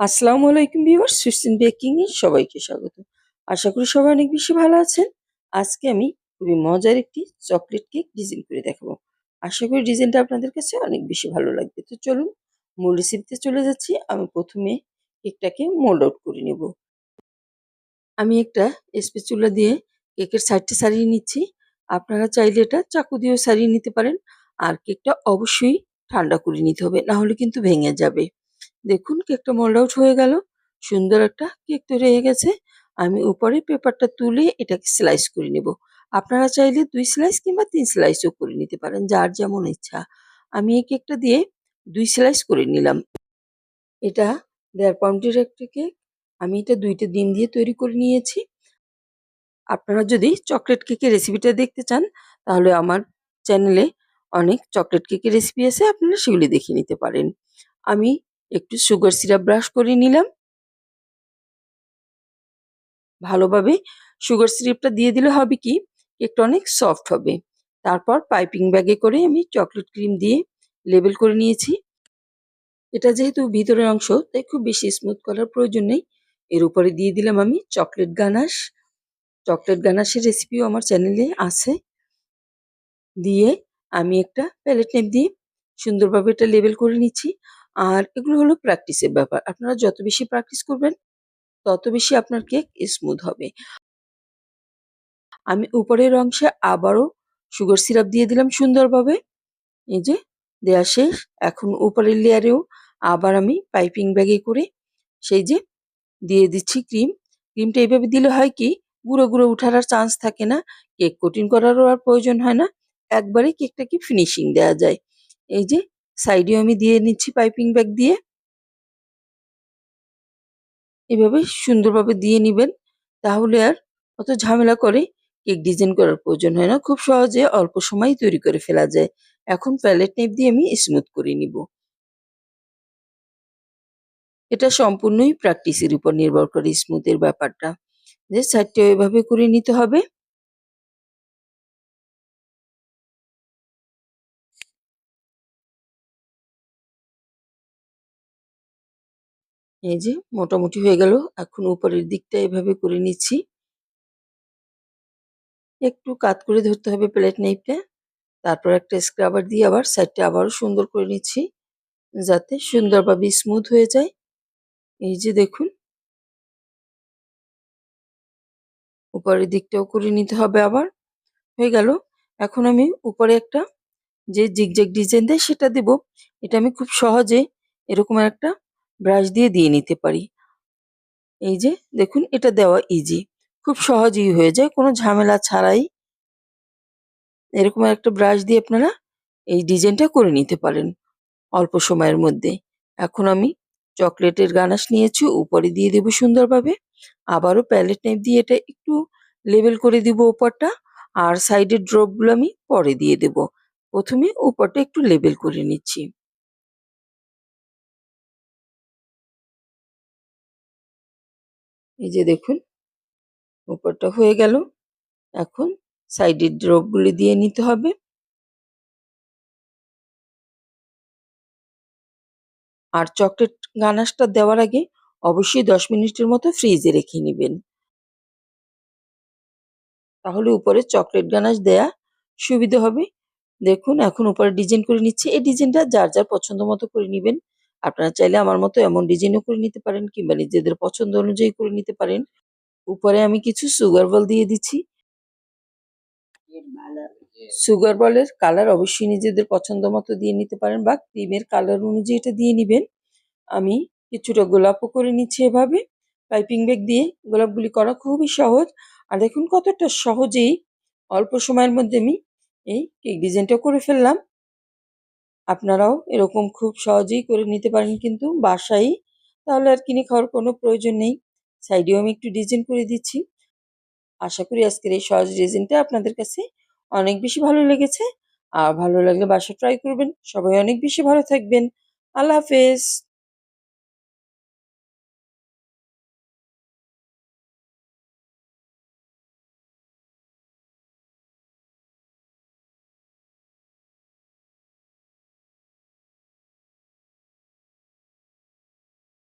আসসালামু আলাইকুম সুস্তিন বেকিং এ সবাইকে স্বাগত। আশা করি সবাই অনেক বেশি ভালো আছেন। আজকে আমি খুবই মজার একটি চকলেট কেক ডিজাইন করে দেখাবো। আশা করি ডিজাইনটা আপনাদের কাছে অনেক বেশি ভালো লাগবে। তো চলুন, মূল রেসিপিতে চলে যাচ্ছি। আমি প্রথমে কেকটাকে মোল্ড আউট করে নেব। আমি একটা স্পেচুলা দিয়ে কেকের সাইডটা সারিয়ে নিচ্ছি। আপনারা চাইলে এটা চাকু দিয়েও সারিয়ে নিতে পারেন। আর কেকটা অবশ্যই ঠান্ডা করে নিতে হবে না হলে কিন্তু ভেঙে যাবে। দেখুন কেকটা মোল্ড আউট হয়ে গেল। সুন্দর একটা কেক তৈরি হয়ে গেছে। আমি উপরে পেপারটা তুলে এটাকে স্লাইস করে নেব। আপনারা চাইলে দুই স্লাইস কিংবা তিন স্লাইসও করে নিতে পারেন, যার যেমন ইচ্ছা। আমি এই কেকটা দিয়ে দুই স্লাইস করে নিলাম। এটা দেড় পাউন্ডের একটা কেক। আমি এটা দুইটা ডিম দিয়ে তৈরি করে নিয়েছি। আপনারা যদি চকলেট কেকের রেসিপিটা দেখতে চান, তাহলে আমার চ্যানেলে অনেক চকলেট কেকের রেসিপি আছে, আপনারা সেগুলি দেখে নিতে পারেন। আমি একটু সুগার সিরাপ ব্রাশ করে নিলাম। ভালোভাবে সুগার সিরাপটা দিয়ে দিলে হবে কি কেকটা অনেক সফট হবে। তারপর পাইপিং ব্যাগে করে আমি চকলেট ক্রিম দিয়ে লেবেল করে নিয়েছি। এটা যেহেতু ভিতরের অংশ, তাই খুব বেশি স্মুথ করার প্রয়োজন নেই। এর উপরে দিয়ে দিলাম আমি চকলেট গানাশ চকলেট গানাশের রেসিপিও আমার চ্যানেলে আছে। দিয়ে আমি একটা প্যালেট নেপ দিয়ে সুন্দরভাবে এটা লেবেল করে নিচ্ছি। আর এগুলো হলো প্র্যাকটিসের ব্যাপার। আপনারা যত বেশি প্র্যাকটিস করবেন, তত বেশি আপনার কেক স্মুথ হবে। আমি উপরের অংশে আবারও সুগার সিরাপ দিয়ে দিলাম সুন্দরভাবে। এই যে দেওয়া শেষ। এখন উপরের লেয়ারেও আবার আমি পাইপিং ব্যাগে করে সেই যে, দিয়ে দিচ্ছি ক্রিম ক্রিমটা এইভাবে দিলে হয় কি, গুঁড়ো গুঁড়ো উঠার আর চান্স থাকে না। কেক কোটিং করারও আর প্রয়োজন হয় না। একবারে কেকটাকে ফিনিশিং দেওয়া যায়। এই যে সাইডেও আমি দিয়ে নিচ্ছি পাইপিং ব্যাগ দিয়ে। এভাবে সুন্দরভাবে দিয়ে নিবেন, তাহলে আর অত ঝামেলা করে কেক ডিজাইন করার প্রয়োজন হয় না। খুব সহজে অল্প সময় তৈরি করে ফেলা যায়। এখন প্যালেট নেপ দিয়ে আমি স্মুথ করে নিব। এটা সম্পূর্ণই প্র্যাকটিসের উপর নির্ভর করে স্মুথের ব্যাপারটা। যে সাইডটা এভাবে করে নিতে হবে। এই যে মোটামুটি হয়ে গেল। এখন উপরের দিকটা এভাবে করে নিচ্ছি। একটু কাত করে ধরতে হবে প্লেট নাইফটা। তারপর একটা স্ক্রাবার দিয়ে আবার সাইডটা আবারও সুন্দর করে নিচ্ছি যাতে সুন্দরভাবে স্মুথ হয়ে যায়। এই যে দেখুন। উপরের দিকটাও করে নিতে হবে আবার। হয়ে গেল। এখন আমি উপরে একটা যে জিগজ্যাগ ডিজাইন দেয় সেটা দেব। এটা আমি খুব সহজে এরকম একটা ব্রাশ দিয়ে দিয়ে নিতে পারি। এই যে, দেখুন, এটা দেওয়া ইজি খুব সহজেই হয়ে যায়, কোনো ঝামেলা ছাড়াই। এরকম একটা ব্রাশ দিয়ে আপনারা এই ডিজাইনটা করে নিতে পারেন অল্প সময়ের মধ্যে। এখন আমি চকলেটের গানাশ নিয়েছি, উপরে দিয়ে দেবো সুন্দরভাবে। আবারও প্যালেট নাইফ দিয়ে এটা একটু লেবেল করে দিব উপরটা আর সাইডের ড্রপগুলো আমি পরে দিয়ে দেব। প্রথমে উপরটা একটু লেবেল করে নিচ্ছি। এই যে দেখুন, উপরটা হয়ে গেল। এখন সাইডের ড্রপগুলি দিয়ে নিতে হবে। আর চকলেট গানাশটা দেওয়ার আগে অবশ্যই দশ মিনিটের মতো ফ্রিজে রেখে নেবেন। তাহলে উপরে চকলেট গানাশ দেয়া সুবিধা হবে। দেখুন, এখন উপরে ডিজাইন করে নিচ্ছে। এই ডিজাইনটা যার যার পছন্দ মতো করে নেবেন। আপনারা চাইলে আমার মতো এমন ডিজাইনও করে নিতে পারেন কিংবা নিজেদের পছন্দ অনুযায়ী করে নিতে পারেন। উপরে আমি কিছু সুগার বল দিয়ে দিচ্ছি। সুগার বলের কালার অবশ্যই নিজেদের পছন্দ মতো দিয়ে নিতে পারেন বা ক্রিমের কালার অনুযায়ী এটা দিয়ে নেবেন। আমি কিছুটা গোলাপও করে নিচ্ছি এভাবে। পাইপিং ব্যাগ দিয়ে গোলাপগুলি করা খুবই সহজ। আর দেখুন কতটা সহজেই অল্প সময়ের মধ্যে আমি এই কেক ডিজাইনটা করে ফেললাম। আপনারাও এরকম খুব সহজেই করে নিতে পারেন কিন্তু বাসাই তাহলে আর কিনে খাওয়ার কোনো প্রয়োজন নেই। সাইডেও আমি একটু ডিজাইন করে দিচ্ছি। আশা করি আজকের এই সহজ ডিজাইনটা আপনাদের কাছে অনেক বেশি ভালো লেগেছে। আর ভালো লাগলে বাসা ট্রাই করবেন। সবাই অনেক বেশি ভালো থাকবেন। আল্লাহ হাফেজ।